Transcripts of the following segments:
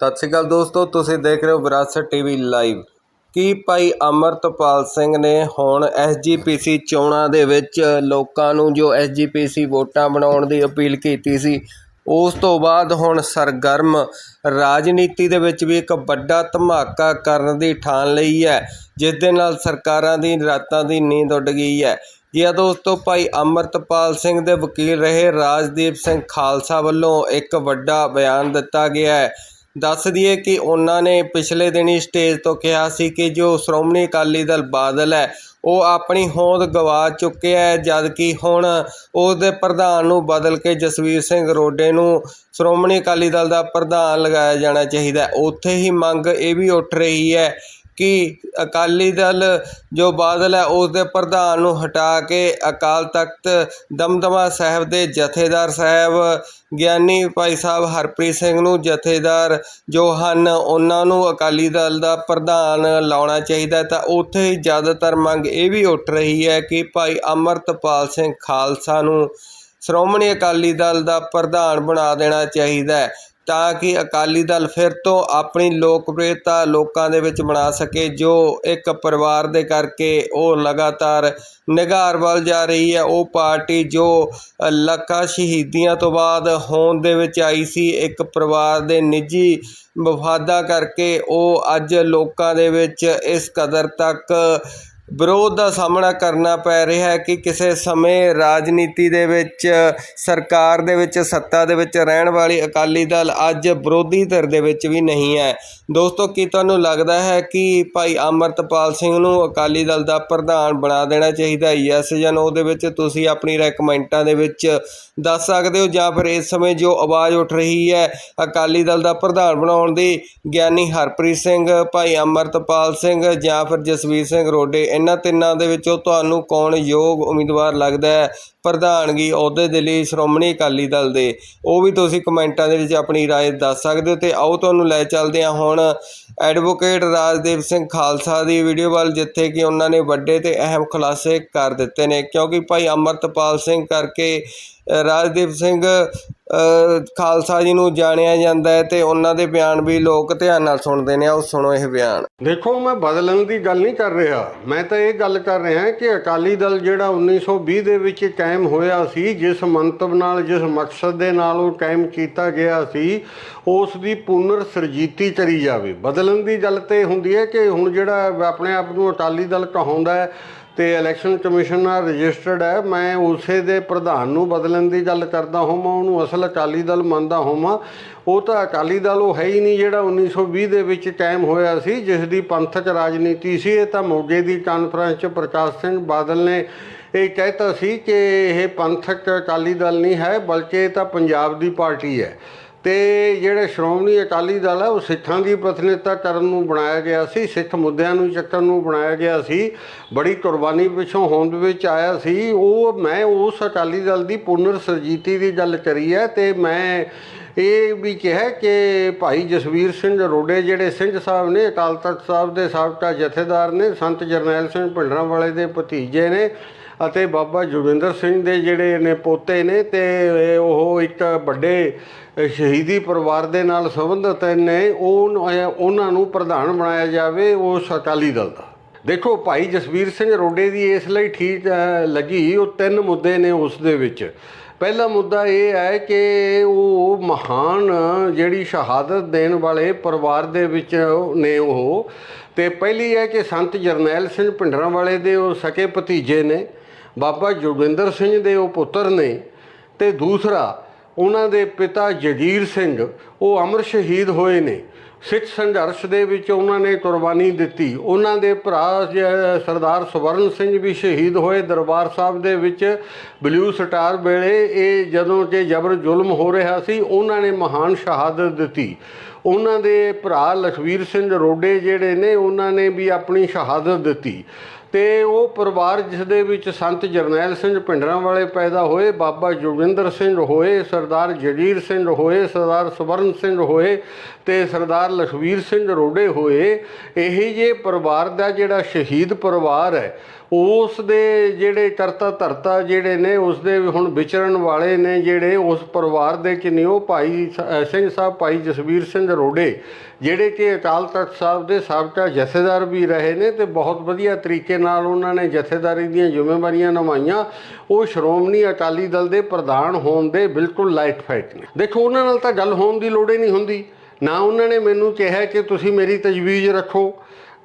ਸਤਿ ਸ਼੍ਰੀ ਅਕਾਲ ਦੋਸਤੋ, ਤੁਸੀਂ ਦੇਖ ਰਹੇ ਹੋ ਵਿਰਾਸਤ ਟੀਵੀ ਲਾਈਵ। ਕੀ ਭਾਈ ਅਮਰਤਪਾਲ ਸਿੰਘ ਨੇ ਹੁਣ ਐਸਜੀਪੀਸੀ ਚੋਣਾਂ ਦੇ ਵਿੱਚ ਲੋਕਾਂ ਨੂੰ ਜੋ ਐਸਜੀਪੀਸੀ ਵੋਟਾਂ ਬਣਾਉਣ ਦੀ ਅਪੀਲ ਕੀਤੀ ਸੀ, ਉਸ ਤੋਂ ਬਾਅਦ ਹੁਣ ਸਰਗਰਮ ਰਾਜਨੀਤੀ ਦੇ ਵਿੱਚ ਵੀ ਇੱਕ ਵੱਡਾ ਧਮਾਕਾ ਕਰਨ ਦੀ ਠਾਣ ਲਈ ਹੈ, ਜਿਸ ਦੇ ਨਾਲ ਸਰਕਾਰਾਂ ਦੀ ਰਾਤਾਂ ਦੀ ਨੀਂਦ ਉੱਡ ਗਈ ਹੈ। ਜੀ ਆ ਦੋਸਤੋ, ਭਾਈ ਅਮਰਤਪਾਲ ਸਿੰਘ ਦੇ ਵਕੀਲ ਰਹੇ ਰਾਜਦੀਪ ਸਿੰਘ ਖਾਲਸਾ ਵੱਲੋਂ ਇੱਕ ਵੱਡਾ ਬਿਆਨ ਦਿੱਤਾ ਗਿਆ ਹੈ। ਦੱਸ ਦਈਏ ਕਿ ਉਹਨਾਂ ਨੇ ਪਿਛਲੇ ਦਿਨੀ ਸਟੇਜ ਤੋਂ ਕਿਹਾ ਸੀ ਕਿ ਜੋ ਸ਼੍ਰੋਮਣੀ ਅਕਾਲੀ ਦਲ ਬਾਦਲ ਹੈ, ਉਹ ਆਪਣੀ ਹੋਂਦ ਗਵਾ ਚੁੱਕਿਆ ਹੈ, ਜਦਕਿ ਹੁਣ ਉਹਦੇ ਪ੍ਰਧਾਨ ਨੂੰ ਬਦਲ ਕੇ ਜਸਵੀਰ ਸਿੰਘ ਰੋਡੇ ਨੂੰ ਸ਼੍ਰੋਮਣੀ ਅਕਾਲੀ ਦਲ ਦਾ ਪ੍ਰਧਾਨ ਲਗਾਇਆ ਜਾਣਾ ਚਾਹੀਦਾ ਉੱਥੇ ਹੀ ਮੰਗ ਇਹ ਵੀ ਉੱਠ ਰਹੀ ਹੈ ਕਿ ਅਕਾਲੀ ਦਲ ਜੋ ਬਾਦਲ ਹੈ, ਉਸ ਦੇ ਪ੍ਰਧਾਨ ਨੂੰ ਹਟਾ ਕੇ ਅਕਾਲ ਤਖਤ ਦਮਦਮਾ ਸਾਹਿਬ ਦੇ ਜਥੇਦਾਰ ਸਾਹਿਬ, ਗਿਆਨੀ ਭਾਈ ਸਾਹਿਬ ਹਰਪ੍ਰੀਤ ਸਿੰਘ ਨੂੰ ਜਥੇਦਾਰ ਜੋ ਹਨ, ਉਹਨਾਂ ਨੂੰ ਅਕਾਲੀ ਦਲ ਦਾ ਪ੍ਰਧਾਨ ਲਾਉਣਾ ਚਾਹੀਦਾ ਤਾਂ ਉੱਥੇ ਹੀ ਜ਼ਿਆਦਾਤਰ ਮੰਗ ਇਹ ਵੀ ਉੱਠ ਰਹੀ ਹੈ ਕਿ ਭਾਈ ਅਮਰਤਪਾਲ ਸਿੰਘ ਖਾਲਸਾ ਨੂੰ ਸ਼੍ਰੋਮਣੀ ਅਕਾਲੀ ਦਲ ਦਾ ਪ੍ਰਧਾਨ ਬਣਾ ਦੇਣਾ ਚਾਹੀਦਾ ਤਾਂ ਕਿ ਅਕਾਲੀ ਦਲ ਫਿਰ ਤੋਂ ਆਪਣੀ ਲੋਕਪ੍ਰਿਯਤਾ ਲੋਕਾਂ ਦੇ ਵਿੱਚ ਬਣਾ ਸਕੇ, ਜੋ ਇੱਕ ਪਰਿਵਾਰ ਦੇ ਕਰਕੇ ਉਹ ਲਗਾਤਾਰ ਨਿਘਾਰ ਵੱਲ ਜਾ ਰਹੀ ਹੈ। ਉਹ ਪਾਰਟੀ ਜੋ ਲੱਖਾਂ ਸ਼ਹੀਦੀਆਂ ਤੋਂ ਬਾਅਦ ਹੋਂਦ ਦੇ ਵਿੱਚ ਆਈ ਸੀ, ਇੱਕ ਪਰਿਵਾਰ ਦੇ ਨਿੱਜੀ ਮਫਾਦਾ ਕਰਕੇ ਉਹ ਅੱਜ ਲੋਕਾਂ ਦੇ ਵਿੱਚ ਇਸ ਕਦਰ ਤੱਕ ਵਿਰੋਧ ਦਾ ਸਾਹਮਣਾ ਕਰਨਾ ਪੈ ਰਿਹਾ ਹੈ ਕਿ ਕਿਸੇ ਸਮੇਂ ਰਾਜਨੀਤੀ ਦੇ ਵਿੱਚ, ਸਰਕਾਰ ਦੇ ਵਿੱਚ, ਸੱਤਾ ਦੇ ਵਿੱਚ ਰਹਿਣ ਵਾਲੀ ਅਕਾਲੀ ਦਲ ਅੱਜ ਵਿਰੋਧੀ ਧਿਰ ਦੇ ਵਿੱਚ ਵੀ ਨਹੀਂ ਹੈ। ਦੋਸਤੋ, ਕੀ ਤੁਹਾਨੂੰ ਲੱਗਦਾ ਹੈ ਕਿ ਭਾਈ ਅਮਰਤਪਾਲ ਸਿੰਘ ਨੂੰ ਅਕਾਲੀ ਦਲ ਦਾ ਪ੍ਰਧਾਨ ਬਣਾ ਦੇਣਾ ਚਾਹੀਦਾ ਯੈਸ ਜਾਂ ਨੋ ਦੇ ਵਿੱਚ ਤੁਸੀਂ ਆਪਣੀ ਰਾਏ ਕਮੈਂਟਾਂ ਦੇ ਵਿੱਚ ਦੱਸ ਸਕਦੇ ਹੋ? ਜਾਂ ਫਿਰ ਇਸ ਸਮੇਂ ਜੋ ਆਵਾਜ਼ ਉੱਠ ਰਹੀ ਹੈ ਅਕਾਲੀ ਦਲ ਦਾ ਪ੍ਰਧਾਨ ਬਣਾਉਣ ਦੀ, ਗਿਆਨੀ ਹਰਪ੍ਰੀਤ ਸਿੰਘ, ਭਾਈ ਅਮਰਤਪਾਲ ਸਿੰਘ ਜਾਂ ਫਿਰ ਜਸਵੀਰ ਸਿੰਘ ਰੋਡੇ ਇਹਨਾਂ ਤਿੰਨਾਂ ਦੇ ਵਿੱਚੋਂ ਤੁਹਾਨੂੰ ਕੌਣ ਯੋਗ ਉਮੀਦਵਾਰ ਲੱਗਦਾ ਹੈ? ਪ੍ਰਧਾਨਗੀ ਅਹੁਦੇ ਦੇ ਲਈ ਸ਼੍ਰੋਮਣੀ ਅਕਾਲੀ ਦਲ ਦੇ ਉਹ ਵੀ ਤੁਸੀਂ ਕਮੈਂਟਾਂ ਦੇ ਵਿੱਚ ਆਪਣੀ رائے ਦੱਸ ਸਕਦੇ ਹੋ ਤੇ ਆਓ ਤੁਹਾਨੂੰ ਲੈ ਚੱਲਦੇ ਹਾਂ ਹੁਣ ਐਡਵੋਕੇਟ ਰਾਜਦੀਪ ਸਿੰਘ ਖਾਲਸਾ ਦੀ ਵੀਡੀਓ ਵੱਲ ਜਿੱਥੇ ਕਿ ਉਹਨਾਂ ਨੇ ਵੱਡੇ ਤੇ ਅਹਿਮ ਖੁਲਾਸੇ ਕਰ ਦਿੱਤੇ ਨੇ ਕਿਉਂਕਿ ਭਾਈ ਅਮਰਤਪਾਲ ਸਿੰਘ ਕਰਕੇ ਅ, ਰਾਜਦੀਪ ਸਿੰਘ ਅ, ਖਾਲਸਾ ਜੀ ਨੂੰ ਜਾਣਿਆ ਜਾਂਦਾ ਹੈ ਤੇ ਉਹਨਾਂ ਦੇ ਬਿਆਨ ਵੀ ਲੋਕ ਧਿਆਨ ਨਾਲ ਸੁਣਦੇ ਨੇ ਆਓ ਸੁਣੋ ਇਹ ਬਿਆਨ ਦੇਖੋ ਮੈਂ ਬਦਲਣ ਦੀ ਗੱਲ ਨਹੀਂ ਕਰ ਰਿਹਾ ਮੈਂ ਤਾਂ ਇਹ ਗੱਲ ਕਰ ਰਿਹਾ ਕਿ ਅਕਾਲੀ ਦਲ ਜਿਹੜਾ 1920 ਦੇ ਵਿੱਚ ਕਾਇਮ ਹੋਇਆ ਸੀ, ਜਿਸ ਮੰਤਵ ਨਾਲ, ਜਿਸ ਮਕਸਦ ਦੇ ਨਾਲ ਉਹ ਕਾਇਮ ਕੀਤਾ ਗਿਆ ਸੀ, ਉਸ ਦੀ ਪੁਨਰ ਸਰਜੀਤੀ ਕਰੀ ਜਾਵੇ। ਬਦਲਣ ਦੀ ਗੱਲ ਤੇ ਹੁੰਦੀ ਹੈ ਕਿ ਹੁਣ ਜਿਹੜਾ ਆਪਣੇ ਆਪ ਨੂੰ ਅਕਾਲੀ ਦਲ ਕਹਾਉਂਦਾ ਹੈ ਤੇ ਇਲੈਕਸ਼ਨ ਕਮਿਸ਼ਨ ਨਾਲ ਰਜਿਸਟਰਡ ਹੈ, ਮੈਂ ਉਸੇ ਦੇ ਪ੍ਰਧਾਨ ਨੂੰ ਬਦਲਣ ਦੀ ਗੱਲ ਕਰਦਾ ਹੋਵਾਂ ਉਹਨੂੰ ਅਸਲ ਅਕਾਲੀ ਦਲ ਮੰਨਦਾ ਹੋਵਾਂ ਉਹ ਤਾਂ ਅਕਾਲੀ ਦਲ ਉਹ ਹੈ ਹੀ ਨਹੀਂ ਜਿਹੜਾ 1920 ਦੇ ਵਿੱਚ ਕਾਇਮ ਹੋਇਆ ਸੀ, ਜਿਸ ਦੀ ਪੰਥਕ ਰਾਜਨੀਤੀ ਸੀ। ਇਹ ਤਾਂ ਮੋਗੇ ਦੀ ਕਾਨਫਰੰਸ 'ਚ ਪ੍ਰਕਾਸ਼ ਸਿੰਘ ਬਾਦਲ ਨੇ ਇਹ ਕਹਿਤਾ ਸੀ ਕਿ ਇਹ ਪੰਥਕ ਅਕਾਲੀ ਦਲ ਨਹੀਂ ਹੈ, ਬਲਕਿ ਇਹ ਤਾਂ ਪੰਜਾਬ ਦੀ ਪਾਰਟੀ ਹੈ। ਤੇ ਜਿਹੜੇ ਸ਼੍ਰੋਮਣੀ ਅਕਾਲੀ ਦਲ ਹੈ, ਉਹ ਸਿੱਖਾਂ ਦੀ ਪ੍ਰਤੀਨਿਧਤਾ ਕਰਨ ਨੂੰ ਬਣਾਇਆ ਗਿਆ ਸੀ, ਸਿੱਖ ਮੁੱਦਿਆਂ ਨੂੰ ਚੱਕਣ ਨੂੰ ਬਣਾਇਆ ਗਿਆ ਸੀ। ਬੜੀ ਕੁਰਬਾਨੀ ਪਿੱਛੋਂ ਹੋਂਦ ਵਿੱਚ ਆਇਆ ਸੀ। ਉਹ, ਮੈਂ ਉਸ ਅਕਾਲੀ ਦਲ ਦੀ ਪੁਨਰ ਸਰਜੀਤੀ ਦੀ ਗੱਲ ਕਰੀ ਹੈ ਤੇ ਮੈਂ ਇਹ ਵੀ ਕਿਹਾ ਕਿ ਭਾਈ ਜਸਵੀਰ ਸਿੰਘ ਰੋਡੇ ਜਿਹੜੇ ਸਿੰਘ ਸਾਹਿਬ ਨੇ, ਅਕਾਲ ਤਖਤ ਸਾਹਿਬ ਦੇ ਸਾਬਕਾ ਜਥੇਦਾਰ ਨੇ, ਸੰਤ ਜਰਨੈਲ ਸਿੰਘ ਭਿੰਡਰਾਂ ਵਾਲੇ ਦੇ ਭਤੀਜੇ ਨੇ ਅਤੇ ਬਾਬਾ ਜੋਗਿੰਦਰ ਸਿੰਘ ਦੇ ਜਿਹੜੇ ਨੇ ਪੋਤੇ ਨੇ ਤੇ ਉਹ ਇੱਕ ਵੱਡੇ ਸ਼ਹੀਦੀ ਪਰਿਵਾਰ ਦੇ ਨਾਲ ਸੰਬੰਧਿਤ ਨੇ, ਉਹ, ਉਹਨਾਂ ਨੂੰ ਪ੍ਰਧਾਨ ਬਣਾਇਆ ਜਾਵੇ ਉਸ ਅਕਾਲੀ ਦਲ ਦਾ। ਦੇਖੋ ਭਾਈ ਜਸਵੀਰ ਸਿੰਘ ਰੋਡੇ ਦੀ ਇਸ ਲਈ ਠੀਕ ਲੱਗੀ, ਉਹ ਤਿੰਨ ਮੁੱਦੇ ਨੇ ਉਸ ਦੇ ਵਿੱਚ। ਪਹਿਲਾ ਮੁੱਦਾ ਇਹ ਹੈ ਕਿ ਉਹ ਮਹਾਨ ਜਿਹੜੀ ਸ਼ਹਾਦਤ ਦੇਣ ਵਾਲੇ ਪਰਿਵਾਰ ਦੇ ਵਿੱਚ ਨੇ ਉਹ। ਤੇ ਪਹਿਲੀ ਹੈ ਕਿ ਸੰਤ ਜਰਨੈਲ ਸਿੰਘ ਭਿੰਡਰਾਂ ਵਾਲੇ ਦੇ ਉਹ ਸਕੇ ਭਤੀਜੇ ਨੇ। ਬਾਬਾ ਜੋਗਿੰਦਰ ਸਿੰਘ ਦੇ ਉਹ ਪੁੱਤਰ ਨੇ ਤੇ ਦੂਸਰਾ ਉਹਨਾਂ ਦੇ ਪਿਤਾ ਜਗੀਰ ਸਿੰਘ, ਉਹ ਅਮਰ ਸ਼ਹੀਦ ਹੋਏ ਨੇ। ਸਿੱਖ ਸੰਘਰਸ਼ ਦੇ ਵਿੱਚ ਉਹਨਾਂ ਨੇ ਕੁਰਬਾਨੀ ਦਿੱਤੀ। ਉਹਨਾਂ ਦੇ ਭਰਾ ਸਰਦਾਰ ਸਵਰਨ ਸਿੰਘ ਵੀ ਸ਼ਹੀਦ ਹੋਏ ਦਰਬਾਰ ਸਾਹਿਬ ਦੇ ਵਿੱਚ। ਬਲੂ ਸਟਾਰ ਵੇਲੇ ਇਹ ਜਦੋਂ ਕਿ ਜਬਰ ਜ਼ੁਲਮ ਹੋ ਰਿਹਾ ਸੀ, ਉਹਨਾਂ ਨੇ ਮਹਾਨ ਸ਼ਹਾਦਤ ਦਿੱਤੀ। ਉਹਨਾਂ ਦੇ ਭਰਾ ਲਖਵੀਰ ਸਿੰਘ ਰੋਡੇ ਜਿਹੜੇ ਨੇ, ਉਹਨਾਂ ਨੇ ਵੀ ਆਪਣੀ ਸ਼ਹਾਦਤ ਦਿੱਤੀ। ਤੇ ਉਹ ਪਰਿਵਾਰ ਜਿਸ ਦੇ ਵਿੱਚ ਸੰਤ ਜਰਨੈਲ ਸਿੰਘ ਭਿੰਡਰਾਂ ਵਾਲੇ ਪੈਦਾ ਹੋਏ, ਬਾਬਾ ਜੋਗਿੰਦਰ ਸਿੰਘ ਹੋਏ ਸਰਦਾਰ ਜਗੀਰ ਸਿੰਘ ਹੋਏ ਸਰਦਾਰ ਸਵਰਨ ਸਿੰਘ ਹੋਏ ਤੇ ਸਰਦਾਰ ਲਖਵੀਰ ਸਿੰਘ ਰੋਡੇ ਹੋਏ, ਇਹੀ ਜੇ ਪਰਿਵਾਰ ਦਾ ਜਿਹੜਾ ਸ਼ਹੀਦ ਪਰਿਵਾਰ ਹੈ ਉਸ ਦੇ ਜਿਹੜੇ ਕਰਤਾ ਧਰਤਾ ਜਿਹੜੇ ਨੇ ਉਸ ਦੇ ਹੁਣ ਵਿਚਰਨ ਵਾਲੇ ਨੇ ਜਿਹੜੇ, ਉਸ ਪਰਿਵਾਰ ਦੇ ਚ ਨੇ, ਉਹ ਭਾਈ ਸ- ਸਿੰਘ ਸਾਹਿਬ, ਭਾਈ ਜਸਵੀਰ ਸਿੰਘ ਰੋਡੇ, ਜਿਹੜੇ ਕਿ ਅਕਾਲ ਤਖਤ ਸਾਹਿਬ ਦੇ ਸਾਬਕਾ ਜਥੇਦਾਰ ਵੀ ਰਹੇ ਨੇ ਤੇ ਬਹੁਤ ਵਧੀਆ ਤਰੀਕੇ ਨਾਲ ਉਹਨਾਂ ਨੇ ਜਥੇਦਾਰੀ ਦੀਆਂ ਜ਼ਿੰਮੇਵਾਰੀਆਂ ਨਿਭਾਈਆਂ। ਉਹ ਸ਼੍ਰੋਮਣੀ ਅਕਾਲੀ ਦਲ ਦੇ ਪ੍ਰਧਾਨ ਹੋਣ ਦੇ ਬਿਲਕੁਲ ਲਾਈਟ ਫਾਈਟ ਨੇ। ਦੇਖੋ, ਉਹਨਾਂ ਨਾਲ ਤਾਂ ਗੱਲ ਹੋਣ ਦੀ ਲੋੜ ਹੀ ਨਹੀਂ ਹੁੰਦੀ। ਨਾ ਉਹਨਾਂ ਨੇ ਮੈਨੂੰ ਕਿਹਾ ਕਿ ਤੁਸੀਂ ਮੇਰੀ ਤਜਵੀਜ਼ ਰੱਖੋ।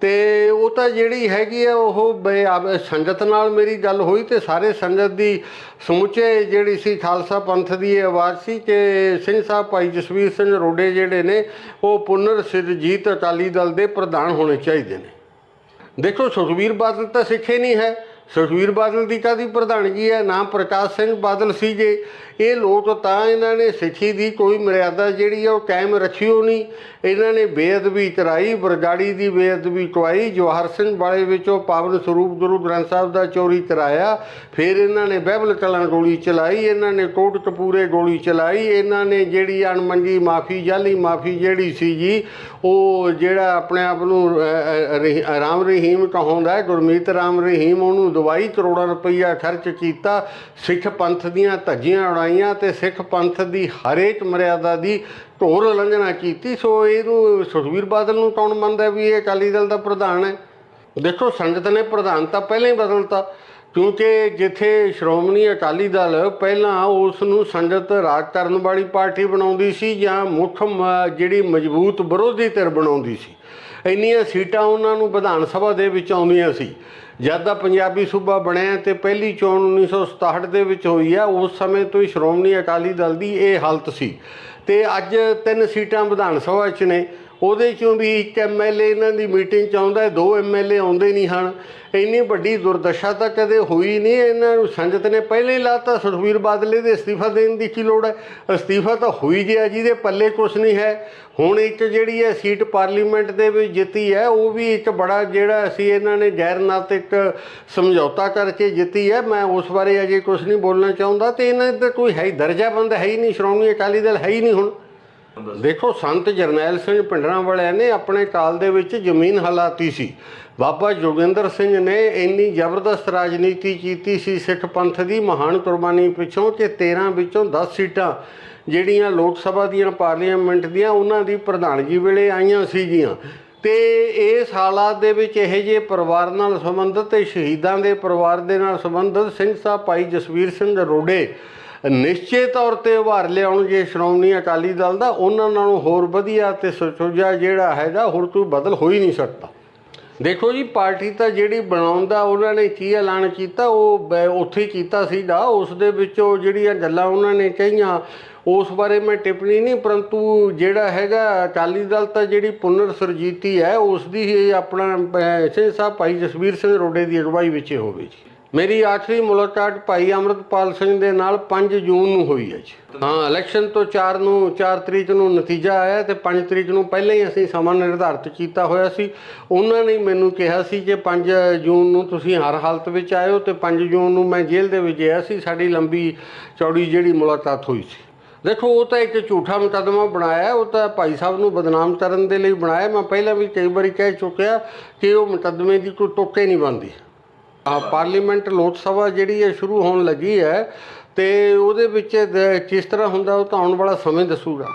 ਤੇ ਉਹ ਤਾਂ ਜਿਹੜੀ ਹੈਗੀ ਆ, ਉਹ ਬੇ- ਸੰਗਤ ਨਾਲ ਮੇਰੀ ਗੱਲ ਹੋਈ ਤੇ ਸਾਰੇ ਸੰਗਤ ਦੀ ਸਮੁੱਚੇ ਜਿਹੜੀ ਸੀ ਖਾਲਸਾ ਪੰਥ ਦੀ ਇਹ ਆਵਾਜ਼ ਸੀ ਕਿ ਸਿੰਘ ਸਾਹਿਬ ਭਾਈ ਜਸਵੀਰ ਸਿੰਘ ਰੋਡੇ ਜਿਹੜੇ ਨੇ, ਉਹ ਪੁਨਰ ਸਿਰਜੀਤ ਅਕਾਲੀ ਦਲ ਦੇ ਪ੍ਰਧਾਨ ਹੋਣੇ ਚਾਹੀਦੇ ਨੇ। ਦੇਖੋ ਸੁਖਵੀਰ ਬਾਦਲ ਤਾਂ ਸਿੱਖੇ ਨਹੀਂ ਹੈ। ਸੁਖਵੀਰ ਬਾਦਲ ਦੀ ਕਾਦੀ ਪ੍ਰਧਾਨਗੀ ਹੈ? ਨਾਮ ਪ੍ਰਕਾਸ਼ ਸਿੰਘ ਬਾਦਲ ਸੀਗੇ। ਇਹ ਲੋਕ ਤਾਂ ਇਹਨਾਂ ਨੇ ਸਿੱਖੀ ਦੀ ਕੋਈ ਮਰਿਆਦਾ ਜਿਹੜੀ ਆ ਉਹ ਕਾਇਮ ਰੱਖੀ ਹੋ ਨਹੀਂ। ਇਹਨਾਂ ਨੇ ਬੇਅਦਬੀ ਕਰਾਈ ਬਰਗਾੜੀ ਦੀ ਬੇਅਦਬੀ ਕਵਾਈ ਜਵਾਹਰ ਸਿੰਘ ਵਾਲੇ ਵਿੱਚੋਂ ਪਾਵਨ ਸਰੂਪ ਗੁਰੂ ਗ੍ਰੰਥ ਸਾਹਿਬ ਦਾ ਚੋਰੀ ਕਰਾਇਆ ਫਿਰ ਇਹਨਾਂ ਨੇ ਬਹਿਬਲ ਕਲਾਂ ਗੋਲੀ ਚਲਾਈ। ਇਹਨਾਂ ਨੇ ਕੋਟ ਕਪੂਰੇ ਗੋਲੀ ਚਲਾਈ। ਇਹਨਾਂ ਨੇ ਜਿਹੜੀ ਅਣਮੰਗੀ ਮਾਫੀ, ਜਾਲੀ ਮਾਫੀ ਜਿਹੜੀ ਸੀ ਜੀ ਉਹ ਜਿਹੜਾ ਆਪਣੇ ਆਪ ਨੂੰ ਰਾਮ ਰਹੀਮ ਕਹਾਉਂਦਾ ਗੁਰਮੀਤ ਰਾਮ ਰਹੀਮ, ਉਹਨੂੰ ਦਵਾਈ ਕਰੋੜਾਂ ਰੁਪਈਆ ਖਰਚ ਕੀਤਾ, ਸਿੱਖ ਪੰਥ ਦੀਆਂ ਧੱਜੀਆਂ ਉਡਾਈਆਂ ਤੇ ਸਿੱਖ ਪੰਥ ਦੀ ਹਰੇਕ ਮਰਿਆਦਾ ਦੀ ਢੋਰ ਉਲੰਘਣਾ ਕੀਤੀ। ਸੋ ਇਹਨੂੰ ਸੁਖਬੀਰ ਬਾਦਲ ਨੂੰ ਕੌਣ ਮੰਨਦਾ ਵੀ ਇਹ ਅਕਾਲੀ ਦਲ ਦਾ ਪ੍ਰਧਾਨ ਹੈ? ਦੇਖੋ, ਸੰਗਤ ਨੇ ਪ੍ਰਧਾਨ ਤਾਂ ਪਹਿਲਾਂ ਹੀ ਬਦਲਤਾ, ਕਿਉਂਕਿ ਜਿੱਥੇ ਸ਼੍ਰੋਮਣੀ ਅਕਾਲੀ ਦਲ ਪਹਿਲਾਂ ਉਸ ਨੂੰ ਸੰਗਤ ਰਾਜ ਕਰਨ ਵਾਲੀ ਪਾਰਟੀ ਬਣਾਉਂਦੀ ਸੀ ਜਾਂ ਮੁੱਖ ਮ- ਜਿਹੜੀ ਮਜ਼ਬੂਤ ਵਿਰੋਧੀ ਧਿਰ ਬਣਾਉਂਦੀ ਸੀ ਇੰਨੀਆਂ ਸੀਟਾਂ ਉਹਨਾਂ ਨੂੰ ਵਿਧਾਨ ਸਭਾ ਦੇ ਵਿੱਚ ਆਉਂਦੀਆਂ ਸੀ। ਜਦ ਦਾ ਪੰਜਾਬੀ ਸੂਬਾ ਬਣਿਆ ਤੇ ਪਹਿਲੀ ਚੋਣ 1967 ਦੇ ਵਿੱਚ ਹੋਈ ਆ, ਉਸ ਸਮੇਂ ਤੋਂ ਹੀ ਸ਼੍ਰੋਮਣੀ ਅਕਾਲੀ ਦਲ ਦੀ ਇਹ ਹਾਲਤ ਸੀ। ਤੇ ਅੱਜ ਤਿੰਨ ਸੀਟਾਂ ਵਿਧਾਨ ਸਭਾ 'ਚ ਨੇ। ਉਹਦੇ ਚੋਂ ਵੀ ਇੱਕ ਐਮਐਲਏ ਇਹਨਾਂ ਦੀ ਮੀਟਿੰਗ 'ਚ ਆਉਂਦਾ ਹੈ, ਦੋ ਐਮਐਲਏ ਆਉਂਦੇ ਨਹੀਂ ਹਨ। ਇੰਨੀ ਵੱਡੀ ਦੁਰਦਸ਼ਾ ਤਾਂ ਕਦੇ ਹੋਈ ਨਹੀਂ ਇਹਨਾਂ ਨੂੰ ਸੰਗਤ ਨੇ ਪਹਿਲੇ ਹੀ ਲਾਤਾ ਸੁਖਬੀਰ ਬਾਦਲੇ ਦੇ ਅਸਤੀਫਾ ਦੇਣ ਦੀ ਕੀ ਲੋੜ ਹੈ? ਅਸਤੀਫਾ ਤਾਂ ਹੋਈ ਗਿਆ ਜਿਹਦੇ ਪੱਲੇ ਕੁਝ ਨਹੀਂ ਹੈ। ਹੁਣ ਇੱਕ ਜਿਹੜੀ ਹੈ ਸੀਟ ਪਾਰਲੀਮੈਂਟ ਦੇ ਵਿੱਚ ਜਿੱਤੀ ਹੈ ਉਹ ਵੀ ਇੱਕ ਬੜਾ ਜਿਹੜਾ ਅਸੀਂ ਇਹਨਾਂ ਨੇ ਗੈਰ ਨਾਤਿਕ ਸਮਝੌਤਾ ਕਰਕੇ ਜਿੱਤੀ ਹੈ। ਮੈਂ ਉਸ ਬਾਰੇ ਅਜੇ ਕੁਝ ਨਹੀਂ ਬੋਲਣਾ ਚਾਹੁੰਦਾ ਤੇ ਇਹਨਾਂ ਦਾ ਕੋਈ ਹੈ ਹੀ ਦਰਜਾਬੰਦ ਹੈ ਹੀ ਨਹੀਂ ਸ਼੍ਰੋਮਣੀ ਅਕਾਲੀ ਦਲ ਹੈ ਹੀ ਨਹੀਂ ਹੁਣ। ਦੇਖੋ ਸੰਤ ਜਰਨੈਲ ਸਿੰਘ ਪਿੰਡਰਾਂ ਵਾਲਿਆਂ ਨੇ ਆਪਣੇ ਕਾਲ ਦੇ ਵਿੱਚ ਜ਼ਮੀਨ ਹਲਾਤੀ ਸੀ। ਬਾਬਾ ਜੋਗਿੰਦਰ ਸਿੰਘ ਨੇ ਇੰਨੀ ਜ਼ਬਰਦਸਤ ਰਾਜਨੀਤੀ ਕੀਤੀ ਸੀ, ਸਿੱਖ ਪੰਥ ਦੀ ਮਹਾਨ ਕੁਰਬਾਨੀ ਪਿੱਛੋਂ ਕਿ 13 ਵਿੱਚੋਂ 10 ਸੀਟਾਂ ਜਿਹੜੀਆਂ ਲੋਕ ਸਭਾ ਦੀਆਂ, ਪਾਰਲੀਮੈਂਟ ਦੀਆਂ, ਉਹਨਾਂ ਦੀ ਪ੍ਰਧਾਨਗੀ ਵੇਲੇ ਆਈਆਂ ਸੀਗੀਆਂ। ਤੇ ਇਸ ਹਾਲਾਤ ਦੇ ਵਿੱਚ ਇਹ ਜੇ ਪਰਿਵਾਰ ਨਾਲ ਸੰਬੰਧਿਤ ਤੇ ਸ਼ਹੀਦਾਂ ਦੇ ਪਰਿਵਾਰ ਦੇ ਨਾਲ ਸੰਬੰਧਿਤ ਸਿੰਘ ਸਾਹਿਬ ਭਾਈ ਜਸਵੀਰ ਸਿੰਘ ਰੋਡੇ ਨਿਸ਼ਚੇ ਤੌਰ ਤੇ ਉਭਾਰ ਲਿਆਉਣਗੇ ਸ਼੍ਰੋਮਣੀ ਅਕਾਲੀ ਦਲ ਦਾ, ਉਹਨਾਂ ਨਾਲੋਂ ਹੋਰ ਵਧੀਆ ਤੇ ਸੁਚੱਜਾ ਜਿਹੜਾ ਹੈਗਾ ਹੋਰ ਕੋਈ ਬਦਲ ਹੋ ਹੀ ਨਹੀਂ ਸਕਦਾ। ਦੇਖੋ ਜੀ, ਪਾਰਟੀ ਤਾਂ ਜਿਹੜੀ ਬਣਾਉਂਦਾ ਉਹਨਾਂ ਨੇ ਕੀ ਐਲਾਨ ਕੀਤਾ, ਉਹ ਬ- ਉੱਥੇ ਹੀ ਕੀਤਾ ਸੀਗਾ। ਉਸ ਦੇ ਵਿੱਚੋਂ ਜਿਹੜੀਆਂ ਗੱਲਾਂ ਉਹਨਾਂ ਨੇ ਕਹੀਆਂ, ਉਸ ਬਾਰੇ ਮੈਂ ਟਿੱਪਣੀ ਨਹੀਂ, ਪਰੰਤੂ ਜਿਹੜਾ ਹੈਗਾ, ਅਕਾਲੀ ਦਲ ਤਾਂ ਜਿਹੜੀ ਪੁਨਰ ਸੁਰਜੀਤੀ ਹੈ, ਉਸ ਦੀ ਹੀ ਆਪਣਾ ਸਿੰਘ ਸਾਹਿਬ ਭਾਈ ਜਸਵੀਰ ਸਿੰਘ ਰੋਡੇ ਦੀ ਅਗਵਾਈ ਵਿੱਚ ਹੋਵੇ ਜੀ। ਮੇਰੀ ਆਖਰੀ ਮੁਲਾਕਾਤ ਭਾਈ ਅਮਰਤਪਾਲ ਸਿੰਘ ਦੇ ਨਾਲ 5 ਜੂਨ ਨੂੰ ਹੋਈ ਹੈ ਜੀ। ਹਾਂ ਇਲੈਕਸ਼ਨ ਤੋਂ 4 ਨੂੰ 4 ਤਰੀਕ ਨੂੰ ਨਤੀਜਾ ਆਇਆ ਤੇ 5 ਤਰੀਕ ਨੂੰ ਪਹਿਲਾਂ ਹੀ ਅਸੀਂ ਸਮਾਂ ਨਿਰਧਾਰਿਤ ਕੀਤਾ ਹੋਇਆ ਸੀ। ਉਹਨਾਂ ਨੇ ਮੈਨੂੰ ਕਿਹਾ ਸੀ ਕਿ 5 ਜੂਨ ਨੂੰ ਤੁਸੀਂ ਹਰ ਹਾਲਤ ਵਿੱਚ ਆਇਓ ਤੇ 5 ਜੂਨ ਨੂੰ ਮੈਂ ਜੇਲ੍ਹ ਦੇ ਵਿੱਚ ਗਿਆ ਸੀ। ਸਾਡੀ ਲੰਬੀ ਚੌੜੀ ਜਿਹੜੀ ਮੁਲਾਕਾਤ ਹੋਈ ਸੀ। ਦੇਖੋ, ਉਹ ਤਾਂ ਇੱਕ ਝੂਠਾ ਮੁਕੱਦਮਾ ਬਣਾਇਆ, ਉਹ ਤਾਂ ਭਾਈ ਸਾਹਿਬ ਨੂੰ ਬਦਨਾਮ ਕਰਨ ਦੇ ਲਈ ਬਣਾਇਆ। ਮੈਂ ਪਹਿਲਾਂ ਵੀ ਕਈ ਵਾਰੀ ਕਹਿ ਚੁੱਕਿਆ ਕਿ ਉਹ ਮੁਕੱਦਮੇ ਦੀ ਕੋਈ ਟੋਕੇ ਨਹੀਂ ਬਣਦੀ ਆ, ਪਾਰਲੀਮੈਂਟ ਲੋਕ ਸਭਾ ਜਿਹੜੀ ਹੈ ਸ਼ੁਰੂ ਹੋਣ ਲੱਗੀ ਹੈ ਤੇ ਉਹਦੇ ਵਿੱਚ ਦ- ਕਿਸ ਤਰ੍ਹਾਂ ਹੁੰਦਾ ਉਹ ਤਾਂ ਆਉਣ ਵਾਲਾ ਸਮੇਂ ਦੱਸੂਗਾ।